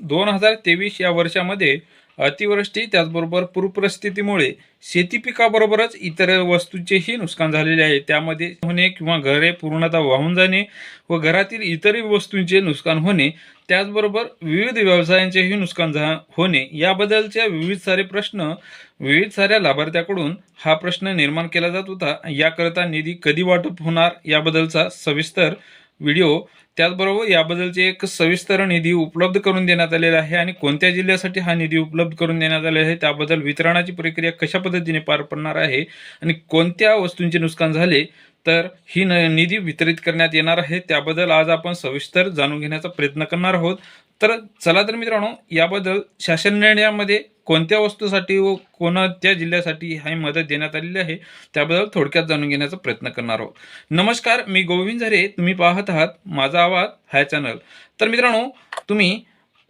दोन हजार तेवीस या वर्षामध्ये अतिवृष्टी त्याचबरोबर पूरपरिस्थितीमुळे शेती पिकाबरोबरच इतर वस्तूंचेही नुकसान झालेले आहे. त्यामध्ये होणे किंवा घरे पूर्णतः वाहून जाणे व घरातील इतरही वस्तूंचे नुकसान होणे त्याचबरोबर विविध व्यवसायांचेही नुकसान झा होणे याबद्दलच्या विविध सारे प्रश्न विविध साऱ्या लाभार्थ्याकडून हा प्रश्न निर्माण केला जात होता. याकरता निधी कधी वाटप होणार याबद्दलचा सविस्तर व्हिडिओ त्याचबरोबर याबद्दलचे एक सविस्तर निधी उपलब्ध करून देण्यात आलेला आहे आणि कोणत्या जिल्ह्यासाठी हा निधी उपलब्ध करून देण्यात आलेला आहे त्याबद्दल वितरणाची प्रक्रिया कशा पद्धतीने पार पडणार आहे आणि कोणत्या वस्तूंचे नुकसान झाले तर ही न निधी वितरित करण्यात येणार आहे त्याबद्दल आज आपण सविस्तर जाणून घेण्याचा प्रयत्न करणार आहोत. तर चला तर मित्रांनो याबद्दल शासन निर्णयामध्ये कोणत्या वस्तूसाठी व कोणत्या जिल्ह्यासाठी ही मदत देण्यात आलेली आहे त्याबद्दल थोडक्यात जाणून घेण्याचा प्रयत्न करणार आहोत. नमस्कार मी गोविंद झरे. तुम्ही पाहत आहात माझा आवाज हा चॅनल. तर मित्रांनो तुम्ही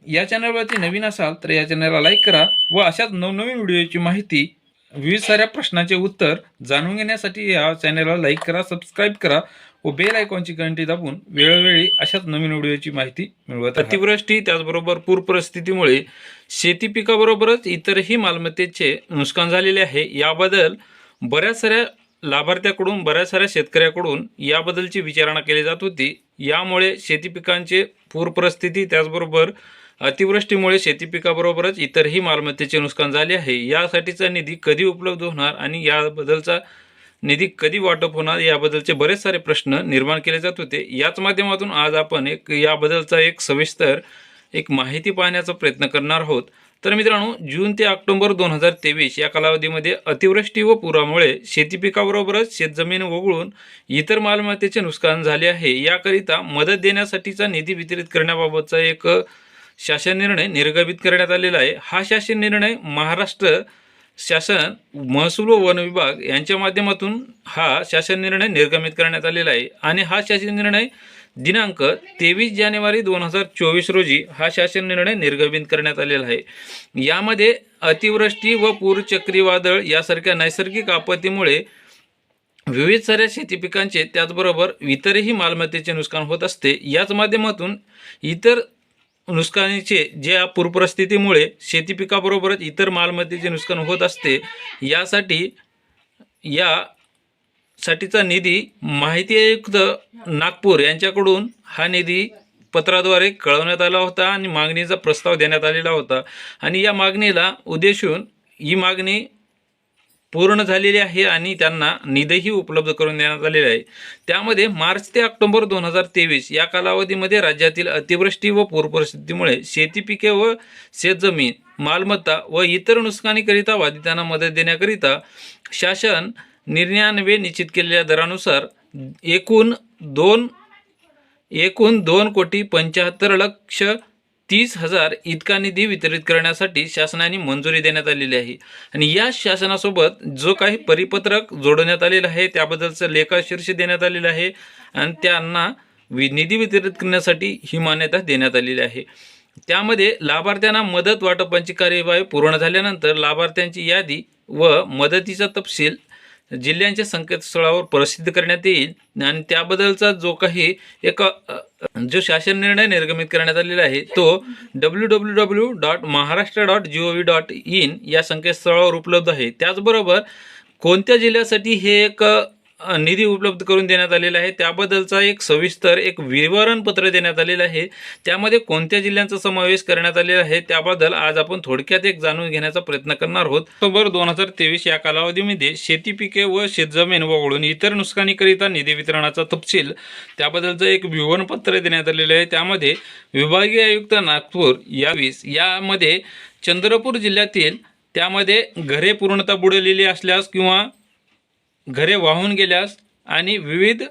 या चॅनलवरती नवीन असाल तर या चॅनलला लाईक करा व अशाच नवनवीन व्हिडिओची माहिती विविध साऱ्या प्रश्नांचे उत्तर जाणून घेण्यासाठी या चॅनलला लाईक करा सबस्क्राईब करा व बेल आयकॉनची घंटी दाबून वेळोवेळी अशाच नवीन व्हिडिओची माहिती मिळवत अतिवृष्टी त्याचबरोबर पूर परिस्थितीमुळे शेती पिकाबरोबरच इतरही मालमत्तेचे नुकसान झालेले आहे. याबद्दल बऱ्याच साऱ्या लाभार्थ्याकडून बऱ्याच साऱ्या शेतकऱ्याकडून याबद्दलची विचारणा केली जात होती. यामुळे शेती पिकांचे पूर परिस्थिती त्याचबरोबर अतिवृष्टीमुळे शेती पिकाबरोबरच इतरही मालमत्तेचे नुकसान झाले आहे. यासाठीचा निधी कधी उपलब्ध होणार आणि याबद्दलचा निधी कधी वाटप होणार याबद्दलचे बरेच सारे प्रश्न निर्माण केले जात होते. याच माध्यमातून आज आपण एक याबद्दलचा एक सविस्तर एक माहिती पाहण्याचा प्रयत्न करणार आहोत. तर मित्रांनो जून ते ऑक्टोबर दोन हजार तेवीस या कालावधीमध्ये अतिवृष्टी व पुरामुळे शेती पिकाबरोबरच शेतजमीन वगळून इतर मालमत्तेचे नुकसान झाले आहे. याकरिता मदत देण्यासाठीचा निधी वितरित करण्याबाबतचा एक शासन निर्णय निर्गमित करण्यात आलेला आहे. हा शासन निर्णय महाराष्ट्र शासन महसूल व वन विभाग यांच्या माध्यमातून हा शासन निर्णय निर्गमित करण्यात आलेला आहे. आणि हा शासन निर्णय दिनांक तेवीस जानेवारी दोन हजार चोवीस रोजी हा शासन निर्णय निर्गमित करण्यात आलेला आहे. यामध्ये अतिवृष्टी व पूर चक्रीवादळ यासारख्या नैसर्गिक आपत्तीमुळे विविध साऱ्या शेती पिकांचे त्याचबरोबर इतरही मालमत्तेचे नुकसान होत असते. याच माध्यमातून इतर नुकसानीचे ज्या पूरपरिस्थितीमुळे शेती पिकाबरोबरच इतर मालमत्तेचे नुकसान होत असते यासाठी या साठीचा निधी माहिती आयुक्त नागपूर यांच्याकडून हा निधी पत्राद्वारे कळवण्यात आला होता आणि मागणीचा प्रस्ताव देण्यात आलेला होता. आणि या मागणीला उद्देशून ही मागणी पूर्ण झालेली आहे आणि त्यांना निधीही उपलब्ध करून देण्यात आलेले आहे. त्यामध्ये मार्च ते ऑक्टोबर दोन हजार तेवीस या कालावधीमध्ये राज्यातील अतिवृष्टी व पूरपरिस्थितीमुळे शेती पिके व शेतजमीन मालमत्ता व इतर नुकसानीकरिता बाधितांना मदत देण्याकरिता शासन निर्णयान्वे निश्चित केलेल्या दरानुसार एकूण दोन एकूण दोन कोटी पंच्याहत्तर लक्ष तीस हजार इतका निधी वितरित करण्यासाठी शासनाने मंजुरी देण्यात आलेली आहे. आणि या शासनासोबत जो काही परिपत्रक जोडण्यात आलेलं आहे त्याबद्दलचं लेखाशीर्ष देण्यात आलेलं आहे आणि त्यांना वि निधी वितरित करण्यासाठी ही मान्यता देण्यात आलेली आहे. त्यामध्ये लाभार्थ्यांना मदत वाटपांची कार्यवाही पूर्ण झाल्यानंतर लाभार्थ्यांची यादी व मदतीचा तपशील जिल्ह्यांच्या संकेतस्थळावर प्रसिद्ध करण्यात येईल. आणि त्याबद्दलचा जो काही एक जो शासन निर्णय निर्गमित करण्यात आलेला आहे तो W W W dot Maharashtra dot G O V dot in या संकेतस्थळावर उपलब्ध आहे. त्याचबरोबर कोणत्या जिल्ह्यासाठी हे एक निधी उपलब्ध करून देण्यात आलेला आहे. त्याबद्दलचा एक सविस्तर एक विवरणपत्र देण्यात आलेलं आहे. त्यामध्ये कोणत्या जिल्ह्यांचा समावेश करण्यात आलेला आहे त्याबद्दल आज आपण थोडक्यात एक जाणून घेण्याचा प्रयत्न करणार आहोत. ऑक्टोबर दोन हजार तेवीस या कालावधीमध्ये शेती पिके व शेतजमीन वगळून इतर नुकसानीकरिता निधी वितरणाचा तपशील त्याबद्दलचं एक विवरणपत्र देण्यात आलेलं आहे. त्यामध्ये विभागीय आयुक्त नागपूर यावीस यामध्ये चंद्रपूर जिल्ह्यातील त्यामध्ये घरे पूर्णता बुडलेली असल्यास किंवा घरे वाहून गेल्यास आणि विविध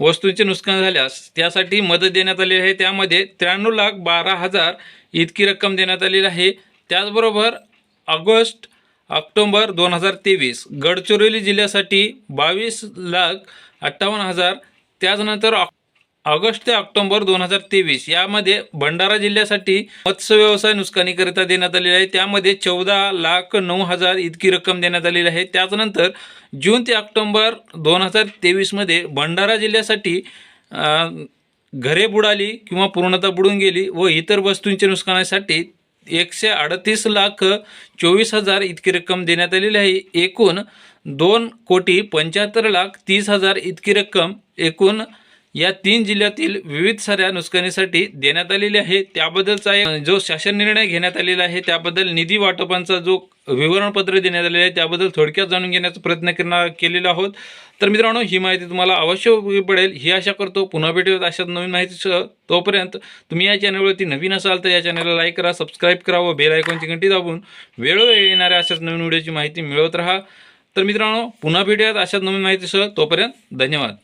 वस्तूंचे नुकसान झाल्यास त्यासाठी मदत देण्यात आलेली आहे. त्यामध्ये त्र्याण्णव लाख बारा हजार इतकी रक्कम देण्यात आलेली आहे. त्याचबरोबर ऑगस्ट ऑक्टोंबर दोन हजार तेवीस गडचिरोली जिल्ह्यासाठी बावीस लाख अठ्ठावन्न हजार. त्याचनंतर ऑक ऑगस्ट ते ऑक्टोबर दोन हजार तेवीस यामध्ये भंडारा जिल्ह्यासाठी मत्स्य व्यवसाय नुकसानीकरिता देण्यात आलेली आहे. त्यामध्ये चौदा लाख नऊ हजार इतकी रक्कम देण्यात आलेली आहे. त्याचनंतर जून ते ऑक्टोबर दोन हजार तेवीसमध्ये भंडारा जिल्ह्यासाठी घरे बुडाली किंवा पूर्णता बुडून गेली व इतर वस्तूंच्या नुकसानासाठी एकशे अडतीस लाख चोवीस हजार इतकी रक्कम देण्यात आलेली आहे. एकूण दोन कोटी पंच्याहत्तर लाख तीस हजार इतकी रक्कम एकूण या तीन जिल्ह्यातील विविध साऱ्या नुकसानीसाठी देण्यात आलेली आहे. त्याबद्दलचा जो शासन निर्णय घेण्यात आलेला आहे त्याबद्दल निधी वाटपांचा जो विवरणपत्र देण्यात आलेलं आहे त्याबद्दल थोडक्यात जाणून घेण्याचा प्रयत्न करणार केलेला आहोत. तर मित्रांनो ही माहिती तुम्हाला अवश्य उपयोगी पडेल. ही आशा करतो पुन्हा भेटूयात अशाच नवीन माहितीसह. तोपर्यंत तुम्ही या चॅनलवरती नवीन असाल तर या चॅनलला लाईक करा सबस्क्राईब करा व बेल आयकॉनची घंटी दाबून वेळोवेळी येणाऱ्या अशाच नवीन व्हिडिओची माहिती मिळवत राहा. तर मित्रांनो पुन्हा भेटूयात अशाच नवीन माहितीसह. तोपर्यंत धन्यवाद.